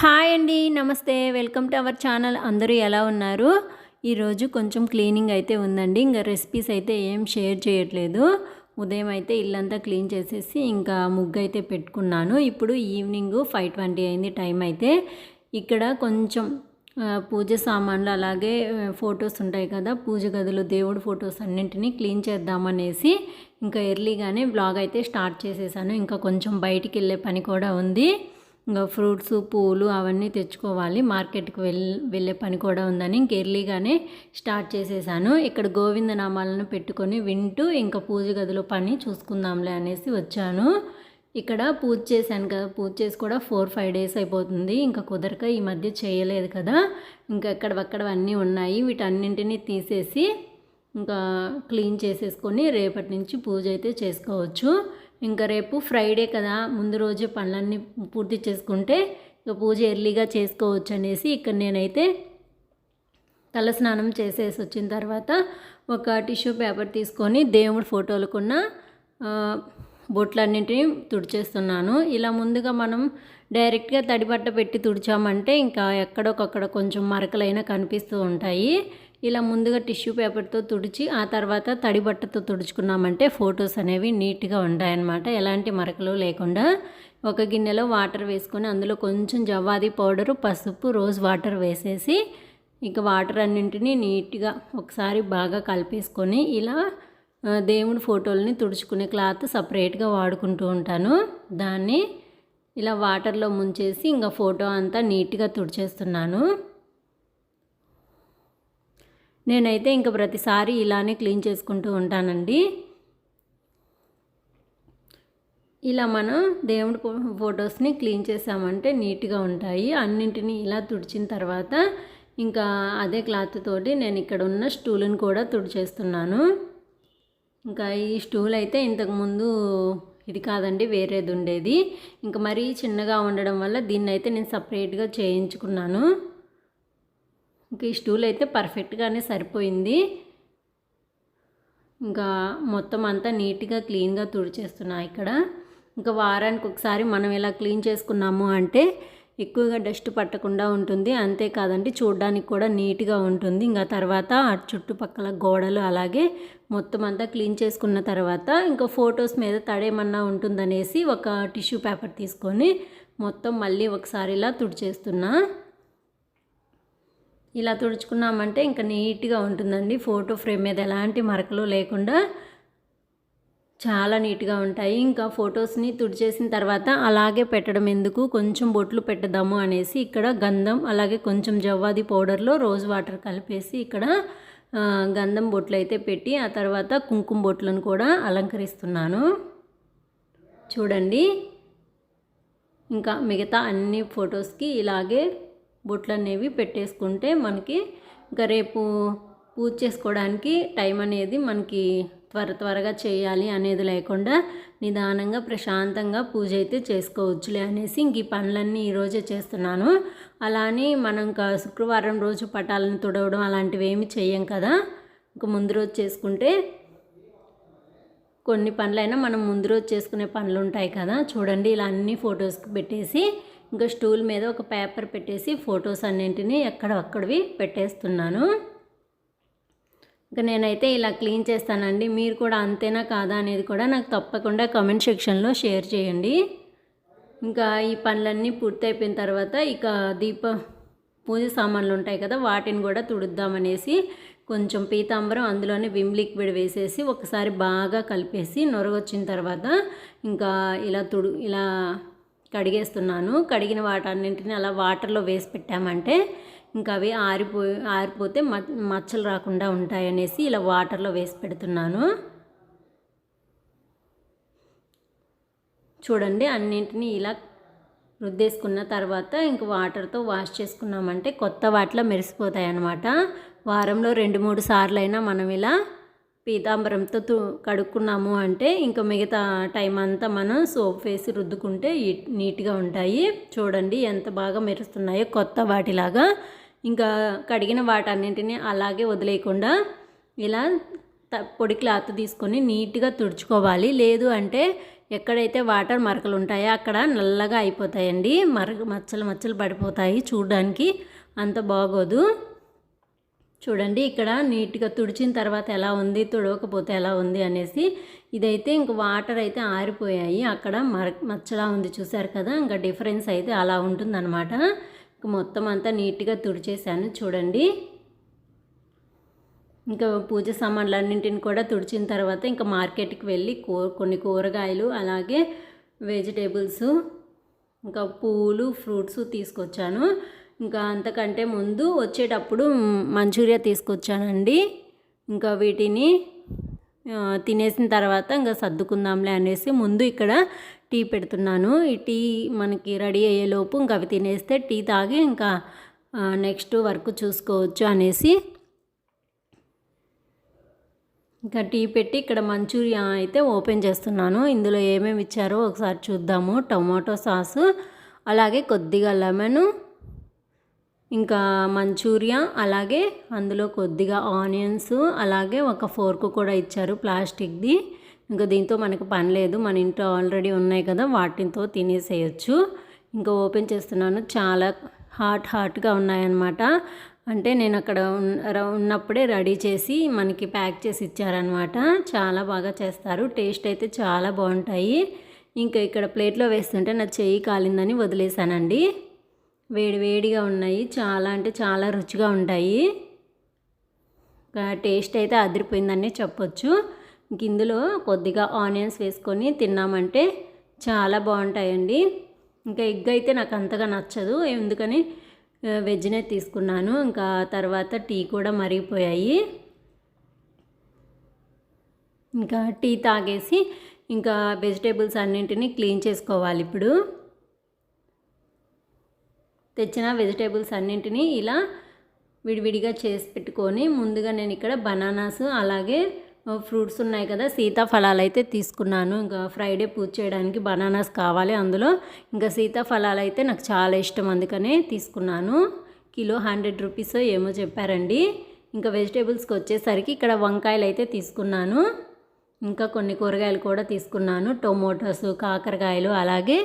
Hi అండి నమస్తే. Welcome to our channel. అందరూ ఎలా ఉన్నారు? ఈరోజు కొంచెం క్లీనింగ్ అయితే ఉందండి. ఇంకా రెసిపీస్ అయితే ఏం షేర్ చేయట్లేదు. ఉదయం అయితే ఇల్లంతా క్లీన్ చేసేసి ఇంకా ముగ్గు అయితే పెట్టుకున్నాను. ఇప్పుడు ఈవినింగ్ ఫైవ్ ట్వంటీ అయింది టైం అయితే. ఇక్కడ కొంచెం పూజ సామాన్లు అలాగే ఫొటోస్ ఉంటాయి కదా. పూజ గదులు దేవుడు ఫొటోస్ అన్నింటినీ క్లీన్ చేద్దామనేసి ఇంకా ఎర్లీగానే బ్లాగ్ అయితే స్టార్ట్ చేసేసాను. ఇంకా కొంచెం బయటికి వెళ్ళే పని కూడా ఉంది. ఇంకా ఫ్రూట్స్ పూలు అవన్నీ తెచ్చుకోవాలి. మార్కెట్కి వెళ్ వెళ్ళే పని కూడా ఉందని ఇంక ఎర్లీగానే స్టార్ట్ చేసేసాను. ఇక్కడ గోవింద నామాలను పెట్టుకొని వింటూ ఇంకా పూజ గదిలో పని చూసుకుందాంలే అనేసి వచ్చాను. ఇక్కడ పూజ చేశాను కదా పూజ చేసి కూడా ఫోర్ ఫైవ్ డేస్ అయిపోతుంది. ఇంకా కుదరక ఈ మధ్య చేయలేదు కదా. ఇంకా ఎక్కడవక్కడ అన్నీ ఉన్నాయి. వీటన్నింటినీ తీసేసి ఇంకా క్లీన్ చేసేసుకొని రేపటి నుంచి పూజ అయితే చేసుకోవచ్చు. ఇంకా రేపు ఫ్రైడే కదా ముందు రోజే పనులన్నీ పూర్తి చేసుకుంటే ఇక పూజ ఎర్లీగా చేసుకోవచ్చు అనేసి ఇక్కడ నేనైతే తలస్నానం చేసేసి వచ్చిన తర్వాత ఒక టిష్యూ పేపర్ తీసుకొని దేవుడి ఫోటోలకున్న బొట్లన్నింటినీ తుడిచేస్తున్నాను. ఇలా ముందుగా మనం డైరెక్ట్గా తడిబట్ట పెట్టి తుడిచామంటే ఇంకా ఎక్కడొకక్కడ కొంచెం మరకలైనా కనిపిస్తూ ఉంటాయి. ఇలా ముందుగా టిష్యూ పేపర్తో తుడిచి ఆ తర్వాత తడి బట్టతో తుడుచుకున్నామంటే ఫొటోస్ అనేవి నీట్గా ఉంటాయన్నమాట. ఎలాంటి మరకలు లేకుండా ఒక గిన్నెలో వాటర్ వేసుకొని అందులో కొంచెం జవ్వాది పౌడరు పసుపు రోజ్ వాటర్ వేసేసి ఇక వాటర్ అన్నింటినీ నీట్గా ఒకసారి బాగా కలిపేసుకొని ఇలా దేవుడి ఫోటోలని తుడుచుకునే క్లాత్ సపరేట్గా వాడుకుంటూ ఉంటాను. దాన్ని ఇలా వాటర్లో ముంచేసి ఇంకా ఫోటో అంతా నీట్గా తుడిచేస్తున్నాను. నేనైతే ఇంకా ప్రతిసారి ఇలానే క్లీన్ చేసుకుంటూ ఉంటానండి. ఇలా మనం దేవుడి ఫో- ఫొటోస్ని క్లీన్ చేసామంటే నీట్గా ఉంటాయి. అన్నింటినీ ఇలా తుడిచిన తర్వాత ఇంకా అదే క్లాత్ తోటి నేను ఇక్కడ ఉన్న స్టూల్ని కూడా తుడిచేస్తున్నాను. ఇంకా ఈ స్టూల్ అయితే ఇంతకుముందు ఇది కాదండి వేరేది ఉండేది. ఇంకా మరీ చిన్నగా ఉండడం వల్ల దీన్ని అయితే నేను సపరేట్గా చేయించుకున్నాను. ఇంకా ఈ స్టూల్ అయితే పర్ఫెక్ట్గానే సరిపోయింది. ఇంకా మొత్తం అంతా నీట్గా క్లీన్గా తుడిచేస్తున్నా ఇక్కడ. ఇంకా వారానికి ఒకసారి మనం ఇలా క్లీన్ చేసుకున్నాము అంటే ఎక్కువగా డస్ట్ పట్టకుండా ఉంటుంది. అంతేకాదండి చూడడానికి కూడా నీట్గా ఉంటుంది. ఇంకా తర్వాత అటు చుట్టుపక్కల గోడలు అలాగే మొత్తం అంతా క్లీన్ చేసుకున్న తర్వాత ఇంకా ఫొటోస్ మీద తడేమన్నా ఉంటుందనేసి ఒక టిష్యూ పేపర్ తీసుకొని మొత్తం మళ్ళీ ఒకసారి ఇలా తుడిచేస్తున్నా. ఇలా తుడుచుకున్నామంటే ఇంకా నీట్గా ఉంటుందండి. ఫోటో ఫ్రేమ్ మీద ఎలాంటి మరకలు లేకుండా చాలా నీట్గా ఉంటాయి. ఇంకా ఫొటోస్ని తుడిచేసిన తర్వాత అలాగే పెట్టడం ఎందుకు కొంచెం బొట్లు పెట్టదాము అనేసి ఇక్కడ గంధం అలాగే కొంచెం జవ్వాది పౌడర్లో రోజ్ వాటర్ కలిపేసి ఇక్కడ గంధం బొట్లు అయితే పెట్టి ఆ తర్వాత కుంకుమ బొట్లను కూడా అలంకరిస్తున్నాను. చూడండి. ఇంకా మిగతా అన్ని ఫొటోస్కి ఇలాగే బొట్లు అనేవి పెట్టేసుకుంటే మనకి ఇంకా రేపు పూజ చేసుకోవడానికి టైం అనేది మనకి త్వర త్వరగా చేయాలి అనేది లేకుండా నిదానంగా ప్రశాంతంగా పూజ అయితే చేసుకోవచ్చులే అనేసి ఇంక ఈ పనులన్నీ ఈరోజే చేస్తున్నాను. అలా అని మనం ఇంకా శుక్రవారం రోజు పటాలను తుడవడం అలాంటివి ఏమి చేయం కదా. ఇంక ముందు రోజు చేసుకుంటే కొన్ని పనులైనా మనం ముందు రోజు చేసుకునే పనులు ఉంటాయి కదా. చూడండి ఇలా అన్ని ఫొటోస్కి పెట్టేసి ఇంకా స్టూల్ మీద ఒక పేపర్ పెట్టేసి ఫొటోస్ అన్నింటినీ ఎక్కడక్కడివి పెట్టేస్తున్నాను. ఇంకా నేనైతే ఇలా క్లీన్ చేస్తానండి. మీరు కూడా అంతేనా కాదా అనేది కూడా నాకు తప్పకుండా కామెంట్ సెక్షన్లో షేర్ చేయండి. ఇంకా ఈ పనులన్నీ పూర్తయిపోయిన తర్వాత ఇక దీప పూజ సామాన్లు ఉంటాయి కదా వాటిని కూడా తుడుద్దామనేసి కొంచెం పీతాంబరం అందులోనే విమ్ లిక్విడ్ వేసేసి ఒకసారి బాగా కలిపేసి నొరగొచ్చిన తర్వాత ఇంకా ఇలా తుడు ఇలా కడిగేస్తున్నాను. కడిగిన వాటన్నింటిని అలా వాటర్లో వేసి పెట్టామంటే ఇంకా అవి ఆరిపో ఆరిపోతే మ మచ్చలు రాకుండా ఉంటాయనేసి ఇలా వాటర్లో వేసి పెడుతున్నాను. చూడండి అన్నింటినీ ఇలా రుద్దేసుకున్న తర్వాత ఇంక వాటర్తో వాష్ చేసుకున్నామంటే కొత్త వాటిలో మెరిసిపోతాయి అన్నమాట వారంలో రెండు మూడు సార్లు అయినా మనం ఇలా పీతాంబరంతో తు కడుక్కున్నాము అంటే ఇంకా మిగతా టైం అంతా మనం సోప్ వేసి రుద్దుకుంటే నీట్గా ఉంటాయి. చూడండి ఎంత బాగా మెరుస్తున్నాయో కొత్త వాటిలాగా. ఇంకా కడిగిన వాటన్నింటినీ అలాగే వదిలేయకుండా ఇలా త- పొడి క్లాత్ తీసుకొని నీట్గా తుడుచుకోవాలి. లేదు అంటే ఎక్కడైతే వాటర్ మరకలు ఉంటాయో అక్కడ నల్లగా అయిపోతాయండి. మర మచ్చలు మచ్చలు పడిపోతాయి చూడడానికి. అంత బాగోదు. చూడండి ఇక్కడ నీట్గా తుడిచిన తర్వాత ఎలా ఉంది తుడవకపోతే ఎలా ఉంది అనేసి ఇదైతే ఇంక వాటర్ అయితే ఆరిపోయాయి. అక్కడ మర మచ్చలా ఉంది చూసారు కదా ఇంకా డిఫరెన్స్ అయితే అలా ఉంటుందన్నమాట. ఇంక మొత్తం అంతా నీట్గా తుడిచేసాను చూడండి. ఇంకా పూజ సామాన్లన్నింటిని కూడా తుడిచిన తర్వాత ఇంకా మార్కెట్కి వెళ్ళి కూ కొన్ని కూరగాయలు అలాగే వెజిటేబుల్స్ ఇంకా పూలు ఫ్రూట్స్ తీసుకొచ్చాను. ఇంకా అంతకంటే ముందు వచ్చేటప్పుడు మంచూరియా తీసుకొచ్చానండి. ఇంకా వీటిని తినేసిన తర్వాత ఇంకా సర్దుకుందాంలే అనేసి ముందు ఇక్కడ టీ పెడుతున్నాను. ఈ టీ మనకి రెడీ అయ్యేలోపు ఇంకా అవి తినేస్తే టీ తాగి ఇంకా నెక్స్ట్ వర్క్ చూసుకోవచ్చు అనేసి. ఇంకా టీ పెట్టి ఇక్కడ మంచూరియా అయితే ఓపెన్ చేస్తున్నాను. ఇందులో ఏమేమి ఇచ్చారో ఒకసారి చూద్దాము. టమాటో సాసు అలాగే కొద్దిగా లెమను ఇంకా మంచూరియా అలాగే అందులో కొద్దిగా ఆనియన్స్ అలాగే ఒక ఫోర్క్ కూడా ఇచ్చారు ప్లాస్టిక్ది. ఇంకా దీంతో మనకు పని లేదు. మన ఇంట్లో ఆల్రెడీ ఉన్నాయి కదా వాటితో తినేసేయచ్చు. ఇంకా ఓపెన్ చేస్తున్నాను. చాలా హాట్ హాట్గా ఉన్నాయన్నమాట. అంటే నేను అక్కడ ఉన్నప్పుడే రెడీ చేసి మనకి ప్యాక్ చేసి ఇచ్చారనమాట చాలా బాగా చేస్తారు. టేస్ట్ అయితే చాలా బాగుంటాయి. ఇంకా ఇక్కడ ప్లేట్లో వేస్తుంటే నా చెయ్యి కాలిందని వదిలేశానండి. వేడివేడిగా ఉన్నాయి. చాలా అంటే చాలా రుచిగా ఉంటాయి. టేస్ట్ అయితే అదిరిపోయిందని చెప్పొచ్చు. ఇంక ఇందులో కొద్దిగా ఆనియన్స్ వేసుకొని తిన్నామంటే చాలా బాగుంటాయండి. ఇంకా ఎగ్ అయితే నాకు అంతగా నచ్చదు. ఎందుకని? వెజ్నే తీసుకున్నాను. ఇంకా తర్వాత టీ కూడా మరిగిపోయాయి. ఇంకా టీ తాగేసి ఇంకా వెజిటేబుల్స్ అన్నింటినీ క్లీన్ చేసుకోవాలి ఇప్పుడు. తెచ్చిన వెజిటేబుల్స్ అన్నింటినీ ఇలా విడివిడిగా చేసి పెట్టుకొని ముందుగా నేను ఇక్కడ బనానాస్ అలాగే ఫ్రూట్స్ ఉన్నాయి కదా సీతాఫలాలు అయితే తీసుకున్నాను. ఇంకా ఫ్రైడే పూజ చేయడానికి బనానాస్ కావాలి అందులో. ఇంకా సీతాఫలాలు అయితే నాకు చాలా ఇష్టం అందుకనే తీసుకున్నాను. కిలో హండ్రెడ్ రూపీస్ ఏమో చెప్పారండి. ఇంకా వెజిటేబుల్స్కి వచ్చేసరికి ఇక్కడ వంకాయలు అయితే తీసుకున్నాను. ఇంకా కొన్ని కూరగాయలు కూడా తీసుకున్నాను. టొమాటోస్ కాకరకాయలు అలాగే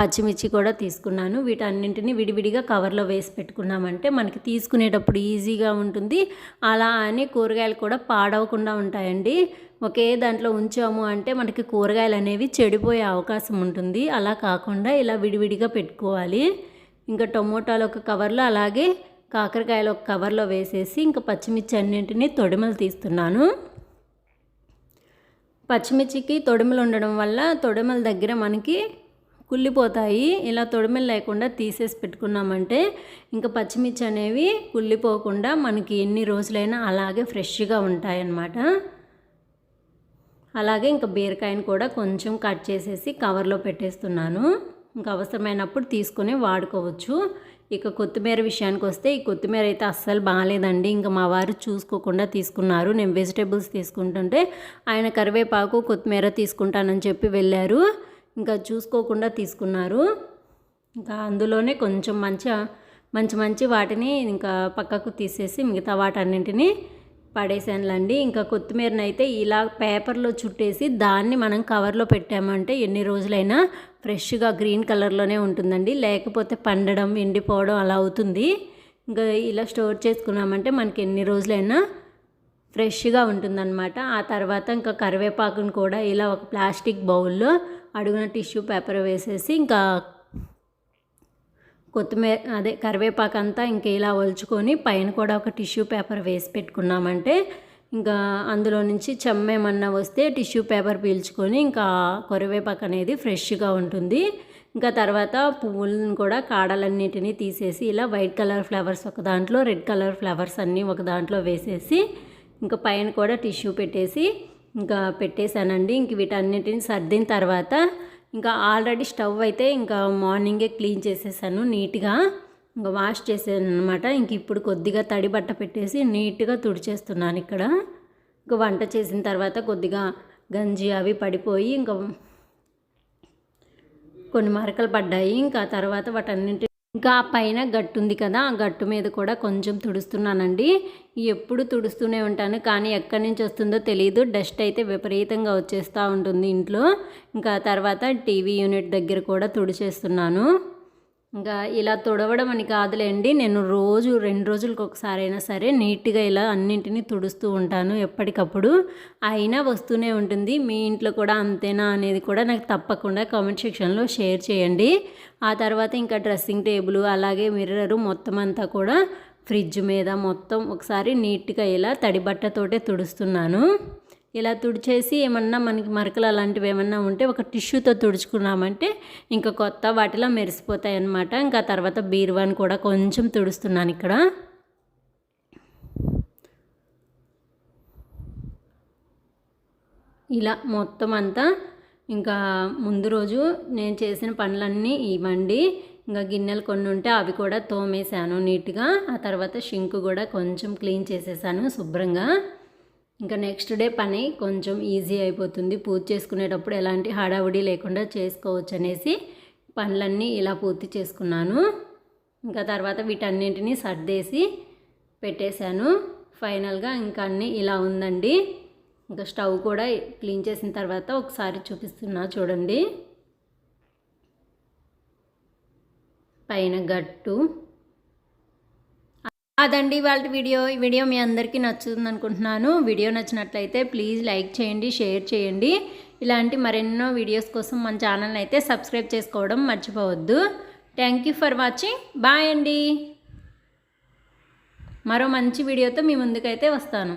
పచ్చిమిర్చి కూడా తీసుకున్నాను. వీటన్నింటినీ విడివిడిగా కవర్లో వేసి పెట్టుకున్నామంటే మనకి తీసుకునేటప్పుడు ఈజీగా ఉంటుంది. అలా అని కూరగాయలు కూడా పాడవకుండా ఉంటాయండి. ఒకే దాంట్లో ఉంచాము అంటే మనకి కూరగాయలు అనేవి చెడిపోయే అవకాశం ఉంటుంది. అలా కాకుండా ఇలా విడివిడిగా పెట్టుకోవాలి. ఇంకా టొమాటోలు ఒక కవర్లో అలాగే కాకరకాయలు ఒక కవర్లో వేసేసి ఇంకా పచ్చిమిర్చి అన్నింటినీ తొడిమలు తీస్తున్నాను. పచ్చిమిర్చికి తొడిమలు ఉండడం వల్ల తొడిమల దగ్గర మనకి కుళ్ళిపోతాయి. ఇలా తొడిమెలు లేకుండా తీసేసి పెట్టుకున్నామంటే ఇంకా పచ్చిమిర్చి అనేవి కుళ్ళిపోకుండా మనకి ఎన్ని రోజులైనా అలాగే ఫ్రెష్గా ఉంటాయన్నమాట. అలాగే ఇంకా బీరకాయని కూడా కొంచెం కట్ చేసేసి కవర్లో పెట్టేస్తున్నాను. ఇంకా అవసరమైనప్పుడు తీసుకొని వాడుకోవచ్చు. ఇక కొత్తిమీర విషయానికి వస్తే ఈ కొత్తిమీర అయితే అస్సలు బాగాలేదండి. ఇంకా మా వారు చూసుకోకుండా తీసుకున్నారు. నేను వెజిటేబుల్స్ తీసుకుంటుంటే ఆయన కరివేపాకు కొత్తిమీర తీసుకుంటానని చెప్పి వెళ్ళారు. ఇంకా చూసుకోకుండా తీసుకున్నారు. ఇంకా అందులోనే కొంచెం మంచి మంచి మంచి వాటిని ఇంకా పక్కకు తీసేసి మిగతా వాటన్నింటినీ పడేసానులండి. ఇంకా కొత్తిమీరని అయితే ఇలా పేపర్లో చుట్టేసి దాన్ని మనం కవర్లో పెట్టామంటే ఎన్ని రోజులైనా ఫ్రెష్గా గ్రీన్ కలర్లోనే ఉంటుందండి. లేకపోతే పండడం ఎండిపోవడం అలా అవుతుంది. ఇంకా ఇలా స్టోర్ చేసుకున్నామంటే మనకి ఎన్ని రోజులైనా ఫ్రెష్గా ఉంటుందన్నమాట. ఆ తర్వాత ఇంకా కరివేపాకును కూడా ఇలా ఒక ప్లాస్టిక్ బౌల్లో అడుగున టిష్యూ పేపర్ వేసేసి ఇంకా కొత్తిమీర అదే కరివేపాకు అంతా ఇంకా ఇలా ఒలుచుకొని పైన కూడా ఒక టిష్యూ పేపర్ వేసి పెట్టుకున్నామంటే ఇంకా అందులో నుంచి చెమ్మేమన్నా వస్తే టిష్యూ పేపర్ పీల్చుకొని ఇంకా కరివేపాకు అనేది ఫ్రెష్గా ఉంటుంది. ఇంకా తర్వాత పువ్వులను కూడా కాడలన్నిటినీ తీసేసి ఇలా వైట్ కలర్ ఫ్లవర్స్ ఒక దాంట్లో రెడ్ కలర్ ఫ్లవర్స్ అన్నీ ఒక దాంట్లో వేసేసి ఇంకా పైన కూడా టిష్యూ పెట్టేసి ఇంకా పెట్టేశానండి. ఇంక వీటన్నిటిని సర్దిన తర్వాత ఇంకా ఆల్రెడీ స్టవ్ అయితే ఇంకా మార్నింగే క్లీన్ చేసేసాను నీట్గా. ఇంకా వాష్ చేసాను అనమాట ఇంక ఇప్పుడు కొద్దిగా తడి బట్ట పెట్టేసి నీట్గా తుడిచేస్తున్నాను ఇక్కడ. ఇంకా వంట చేసిన తర్వాత కొద్దిగా గంజి అవి పడిపోయి ఇంకా కొన్ని మరకలు పడ్డాయి. ఇంకా తర్వాత వాటన్నింటి ఇంకా ఆ పైన గట్టు ఉంది కదా ఆ గట్టు మీద కూడా కొంచెం తుడుస్తున్నానండి. ఎప్పుడు తుడుస్తూనే ఉంటాను కానీ ఎక్కడి నుంచి వస్తుందో తెలియదు డస్ట్ అయితే విపరీతంగా వచ్చేస్తూ ఉంటుంది ఇంట్లో. ఇంకా తర్వాత టీవీ యూనిట్ దగ్గర కూడా తుడిచేస్తున్నాను. ఇంకా ఇలా తుడవడం అని కాదులేండి. నేను రోజు రెండు రోజులకు ఒకసారి అయినా సరే నీట్గా ఇలా అన్నింటినీ తుడుస్తూ ఉంటాను ఎప్పటికప్పుడు. అయినా వస్తూనే ఉంటుంది. మీ ఇంట్లో కూడా అంతేనా అనేది కూడా నాకు తప్పకుండా కామెంట్ సెక్షన్లో షేర్ చేయండి. ఆ తర్వాత ఇంకా డ్రెస్సింగ్ టేబుల్ అలాగే మిర్రరు మొత్తం అంతా కూడా ఫ్రిడ్జ్ మీద మొత్తం ఒకసారి నీట్గా ఇలా తడిబట్టతోటే తుడుస్తున్నాను. ఇలా తుడిచేసి ఏమన్నా మనకి మరకలు అలాంటివి ఏమన్నా ఉంటే ఒక టిష్యూతో తుడుచుకున్నామంటే ఇంకా కొత్త వాటిలో మెరిసిపోతాయి అన్నమాట ఇంకా తర్వాత బీరువాని కూడా కొంచెం తుడుస్తున్నాను ఇక్కడ. ఇలా మొత్తం అంతా ఇంకా ముందు రోజు నేను చేసిన పనులన్నీ ఇవ్వండి. ఇంకా గిన్నెలు కొన్ని ఉంటే అవి కూడా తోమేశాను నీట్గా. ఆ తర్వాత షింక్ కూడా కొంచెం క్లీన్ చేసేసాను శుభ్రంగా. ఇంకా నెక్స్ట్ డే పని కొంచెం ఈజీ అయిపోతుంది. పూజ చేసుకునేటప్పుడు ఎలాంటి హడావుడి లేకుండా చేసుకోవచ్చు అనేసి పనులన్నీ ఇలా పూర్తి చేసుకున్నాను. ఇంకా తర్వాత వీటన్నింటినీ సర్దేసి పెట్టేశాను. ఫైనల్గా ఇంకా అన్నీ ఇలా ఉందండి. ఇంకా స్టవ్ కూడా క్లీన్ చేసిన తర్వాత ఒకసారి చూపిస్తున్నా చూడండి. పైన గట్టు అదండి వాళ్ళ వీడియో. ఈ వీడియో మీ అందరికీ నచ్చుతుంది అనుకుంటున్నాను వీడియో నచ్చినట్లయితే ప్లీజ్ లైక్ చేయండి షేర్ చేయండి. ఇలాంటి మరెన్నో వీడియోస్ కోసం మన ఛానల్ని అయితే సబ్స్క్రైబ్ చేసుకోవడం మర్చిపోవద్దు. Thank you for watching bye అండి. మరో మంచి వీడియోతో మీ ముందుకైతే వస్తాను.